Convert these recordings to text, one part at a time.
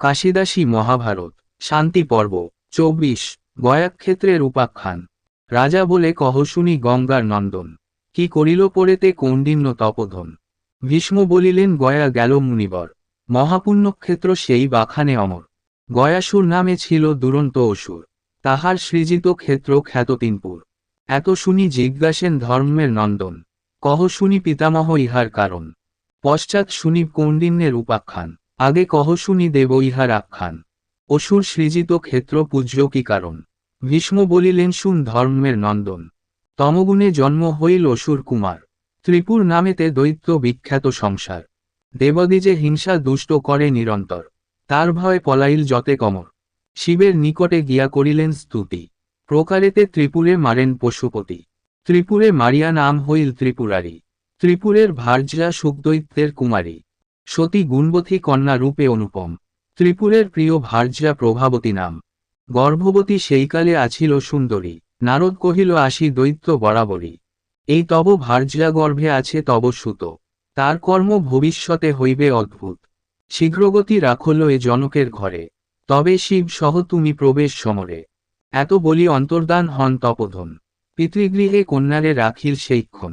কাশিদাসী মহাভারত, শান্তি পর্ব, চব্বিশ গয়াক্ষেত্রের উপাখ্যান রাজা বলে কহ, শুনি গঙ্গার নন্দন, কি করিল পড়েতে কৌণ্ডিন্য তপধন? ভীষ্ম বলিলেন, গয়া গেল মুনিবর, মহাপুণ্যক্ষেত্র সেই বাখানে অমর। গয়াসুর নামে ছিল দুরন্ত অসুর, তাহার সৃজিত ক্ষেত্র খ্যাত তিনপুর এত শুনি জিজ্ঞাসেন ধর্মের নন্দন, কহ শুনি পিতামহ ইহার কারণ। পশ্চাৎ শুনি কৌণ্ডিন্যের উপাখ্যান আগে কহ শুনি দেব ইহার আখ্যান অসুর সৃজিত ক্ষেত্র পূজ্য কি কারণ? ভীষ্ম বলিলেন, শুন ধর্মের নন্দন। তমগুণে জন্ম হইল অসুর কুমার। ত্রিপুর নামেতে দৈত্য বিখ্যাত সংসার। দেবদিজে হিংসা দুষ্ট করে নিরন্তর। তার ভয়ে পলাইল যতে কমর। শিবের নিকটে গিয়া করিলেন স্তুতি। প্রকারেতে ত্রিপুরে মারেন পশুপতি। ত্রিপুরে মারিয়া নাম হইল ত্রিপুরারী। ত্রিপুরের ভার্যা সুখদৈত্যের কুমারী। সতী গুণবতী কন্যা রূপে অনুপম। ত্রিপুরের প্রিয় ভার্যা প্রভাবতী নাম। গর্ভবতী সেইকালে আছিল সুন্দরী। নারদ কহিল, আসি দৈত্য বরাবরই এই তব ভার্যা গর্ভে আছে তব সুত। তার কর্ম ভবিষ্যতে হইবে অদ্ভুত। শীঘ্রগতি রাখল এ জনকের ঘরে। তবে শিব সহ তুমি প্রবেশ সমরে। এত বলি অন্তর্দান হন তপধন। পিতৃগৃহে কন্যারে রাখিল সেইক্ষণ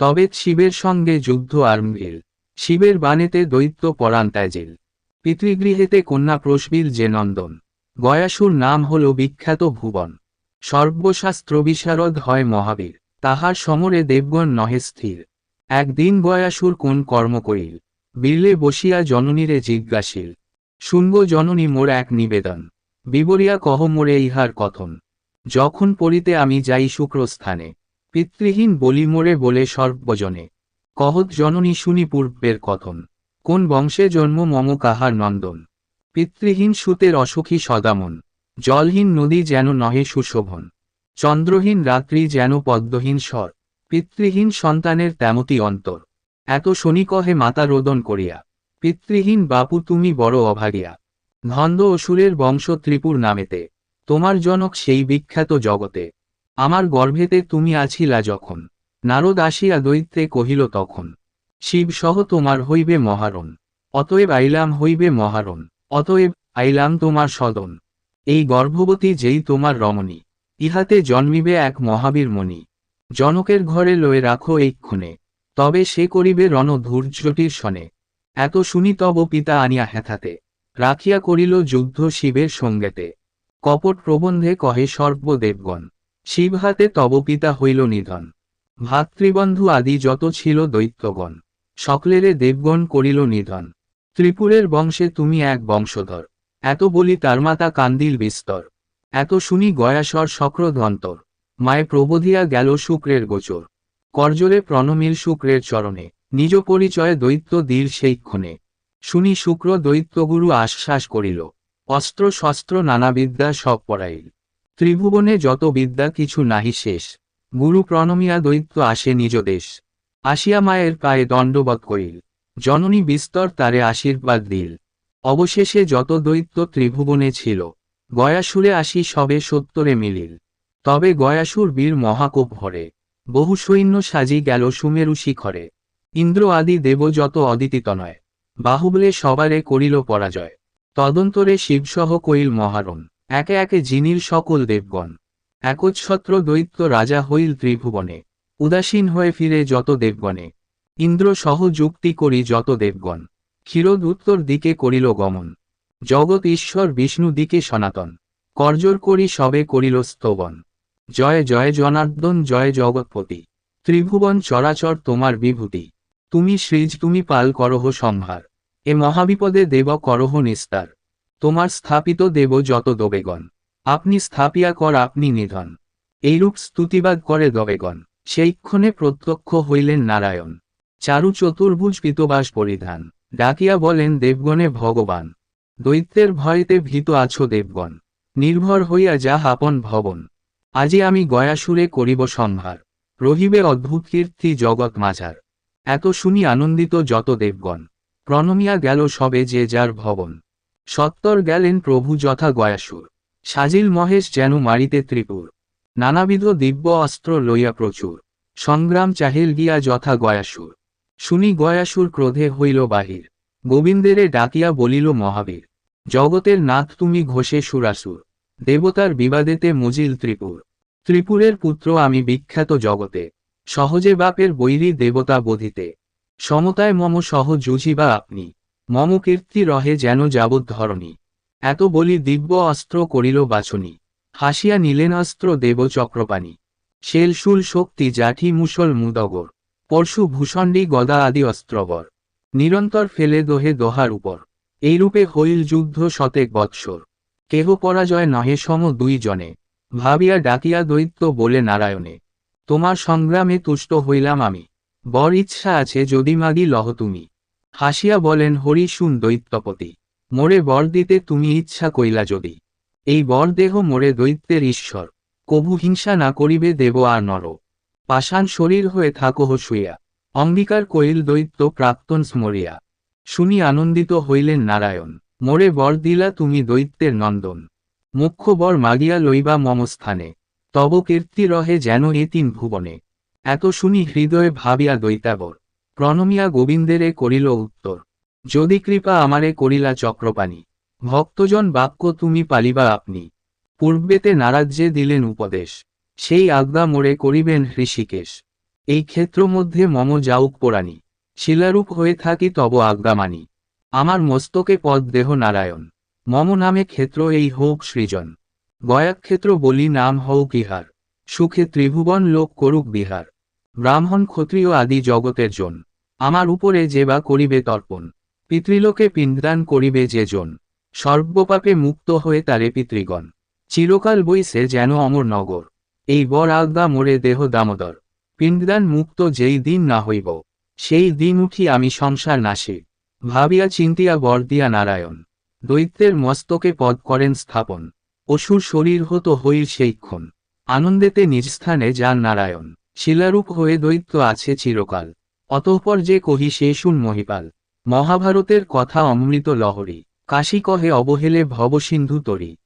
তবে শিবের সঙ্গে যুদ্ধ আরম্ভিল শিবের বাণেতে দৈত্য পরাণ ত্যাজিল। পিতৃগৃহেতে কন্যা প্রসবিল যে নন্দন। গয়াসুর নাম হল বিখ্যাত ভুবন। সর্বশাস্ত্র বিশারদ হয় মহাবীর। তাহার সমরে দেবগণ নহে স্থির। একদিন গয়াসুর কোন কর্ম করিল। বিরলে বসিয়া জননীরে জিজ্ঞাসিল, শুনব জননী মোর এক নিবেদন। বিবরিয়া কহ মোরে ইহার কথন। যখন পড়িতে আমি যাই শুক্রস্থানে, পিতৃহীন বলি মোরে বলে সর্বজনে। কহত জননী শুনি পূর্বের কথন। কোন বংশে জন্ম মম কাহার নন্দন। পিতৃহীন সুতের অসুখী সদামন। জলহীন নদী যেন নহে সুশোভন। চন্দ্রহীন রাত্রি যেন পদ্মহীন স্বর। পিতৃহীন সন্তানের তেমতি অন্তর। এত শনি কহে মাতা রোদন করিয়া। পিতৃহীন বাপু তুমি বড় অভাগিয়া। ধন্দ অসুরের বংশ ত্রিপুর নামেতে। তোমার জনক সেই বিখ্যাত জগতে। আমার গর্ভেতে তুমি আছিলা যখন। নারদ আসিয়া দৈত্যে কহিল, তখন শিব সহ তোমার হইবে মহারণ, অতএব আইলাম হইবে মহারণ, অতএব আইলাম তোমার সদন। এই গর্ভবতী যেই তোমার রমণী, ইহাতে জন্মিবে এক মহাবীর মণি। জনকের ঘরে লয়ে রাখো এইক্ষণে, তবে সে করিবে রণধূর্যটির শনে এত শুনি তব পিতা আনিয়া হেথাতে, রাখিয়া করিল যুদ্ধ শিবের সঙ্গেতে। কপট প্রবন্ধে কহে সর্বদেবগণ, শিব হাতে তব পিতা হইল নিধন। ভাতৃবন্ধু আদি যত ছিল দৈত্যগণ, সকলেরে দেবগণ করিল নিধন। ত্রিপুরের বংশে তুমি এক বংশধর, এত বলি তার মাতা কান্দিল বিস্তর। এত শুনি গয়াসর শক্রধন্তর, মায়ে প্রবোধিয়া গেল শুক্রের গোচর। করজরে প্রণমিল শুক্রের চরণে, নিজ পরিচয়ে দৈত্য দীর সেইক্ষণে শুনি শুক্র দৈত্যগুরু আশ্বাস করিল, অস্ত্র শস্ত্র নানা বিদ্যা সব পড়াইল ত্রিভুবনে যত বিদ্যা কিছু নাহি শেষ গুরু প্রণমিয়া দৈত্য আসে নিজ দেশ। আসিয়া মায়ের পায়ে দণ্ডবধ করিল। জননী বিস্তর তারে আশীর্বাদ দিল। অবশেষে যত দৈত্য ত্রিভুবনে ছিল, গয়াসুরে আসি সবে সত্তরে মিলিল। তবে গয়াসুর বীর মহাকোপ ভরে। বহু সৈন্য সাজি গেল সুমেরু শিখরে। ইন্দ্র আদি দেব যত অদিতিত নয়, বাহুবলে সবারে করিল পরাজয়। তদন্তরে শিবসহ কইল মহারণ। একে একে জিনির সকল দেবগণ। একচ্ছত্র দৈত্য রাজা হইল ত্রিভুবনে, উদাসীন হয়ে ফিরে যত দেবগণে। ইন্দ্র সহ যুক্তি করি যত দেবগণ, ক্ষীরোদ উত্তর দিকে করিল গমন। জগৎ ঈশ্বর বিষ্ণু দিকে সনাতন, করজোর করি সবে করিল স্তবন। জয় জয় জনার্দন, জয় জগৎপতি। ত্রিভুবন চরাচর তোমার বিভূতি। তুমি শ্রীজ, তুমি পাল করহ সংহার এ মহাবিপদে দেব করহ নিস্তার। তোমার স্থাপিত দেব যত দবেগণ। আপনি স্থাপিয়া কর, আপনি নিধন। এইরূপ স্তুতিবাদ করে দবেগণ। সেইক্ষণে প্রত্যক্ষ হইলেন নারায়ণ। চারু চতুর্ভুজ পিতবাস পরিধান। ডাকিয়া বলেন, দেবগণে ভগবান। দৈত্যের ভয়েতে ভীত আছো দেবগণ। নির্ভর হইয়া যা আপন ভবন। আজি আমি গয়াসুরে করিব সম্ভার। রহিবে অদ্ভুত কীর্তি জগৎ মাঝার। এত শুনি আনন্দিত যত দেবগণ। প্রণমিয়া গেল সবে যে যার ভবন। সত্তর গেলেন প্রভু যথা গয়াসুর। সাজিল মহেশ যেন মারিতে ত্রিপুর। নানাবিধ দিব্য অস্ত্র লইয়া প্রচুর। সংগ্রাম চাহিল গিয়া যথা গয়াসুর। শুনি গয়াসুর ক্রোধে হইল বাহির। গোবিন্দেরে ডাকিয়া বলিল, মহাবীর, জগতের নাথ তুমি ঘোষে সুরাসুর। দেবতার বিবাদেতে মজিল ত্রিপুর। ত্রিপুরের পুত্র আমি বিখ্যাত জগতে। সহজে বাপের বৈরী দেবতা বোধিতে। সমতায় মম সহ জুঝিবা আপনি। মম কীর্তি রহে যেন যাবৎ ধরণী। এত বলি দিব্য অস্ত্র করিল বাছনি। হাসিয়া নিলেন অস্ত্র দেব চক্রপাণী। শেলশুল শক্তি জাঠি মুসল মুদগর। পরশু ভূষণ্ডী গদা আদি অস্ত্রবর। নিরন্তর ফেলে দোহে দোহার উপর। এইরূপে হইল যুদ্ধ শতেক বৎসর। কেহ পরাজয় নহে সম দুই জনে। ভাবিয়া ডাকিয়া দৈত্য বলে, নারায়ণে, তোমার সংগ্রামে তুষ্ট হইলাম আমি। বর ইচ্ছা আছে যদি মাগি লহ তুমি। হাসিয়া বলেন, হরি শুন দৈত্যপতি। মোরে বর দিতে তুমি ইচ্ছা কইলা যদি। এই বর দেহ মোরে দৈত্যের ঈশ্বর। কভু হিংসা না করিবে দেব আর নর। পাষাণ শরীর হয়ে থাকোহ শুইয়া। অঙ্গীকার কইল দৈত্য প্রাক্তন স্মরিয়া। শুনি আনন্দিত হইলেন নারায়ণ। মোরে বর দিলা তুমি দৈত্যের নন্দন। মুখ্য বর মাগিয়া লইবা মম স্থানে। তব কীর্তি রহে যেন এ তিন ভুবনে। এত শুনি হৃদয়ে ভাবিয়া দৈতাবর। প্রণমিয়া গোবিন্দেরে করিল উত্তর। যদি কৃপা আমারে করিলা চক্রপাণী, ভক্তজন বাক্য তুমি পালিবা আপনি। পূর্বেতে নারাজ্যে দিলেন উপদেশ, সেই আজ্ঞা মোড়ে করিবেন হৃষিকেশ। এই ক্ষেত্র মধ্যে মম যাউক পোড়ানি শিলারূপ হয়ে থাকি তব আজ্ঞা মানি। আমার মস্তকে পদ দেহ নারায়ণ, মম নামে ক্ষেত্র এই হোক সৃজন। গয়াক্ষেত্র বলি নাম হউক ইহার সুখে ত্রিভুবন লোক করুক বিহার। ব্রাহ্মণ ক্ষত্রিয় আদি জগতের জন, আমার উপরে যে বা করিবে তর্পণ। পিতৃলোকে পিণ্ডদান করিবে যে জন সর্বপাপে মুক্ত হয়ে তারে পিতৃগণ। চিরকাল বইছে যেন অমর নগর। এই বর আজ্ঞা মোরে দেহ দামোদর। পিণ্ডদান মুক্ত যেই দিন না হইব, সেই দিন উঠি আমি সংসার নাশে। ভাবিয়া চিন্তিয়া বর দিয়া নারায়ণ। দৈত্যের মস্তকে পদ করেন স্থাপন। অসুর শরীর হতো হইল সেইক্ষণ আনন্দেতে নিজ স্থানে যান নারায়ণ। শিলারূপ হয়ে দৈত্য আছে চিরকাল। অতঃপর যে কহি সে শুন মহিপাল। মহাভারতের কথা অমৃত লহরী। কাশী কহে অবহেলে ভবসিন্ধু তরী।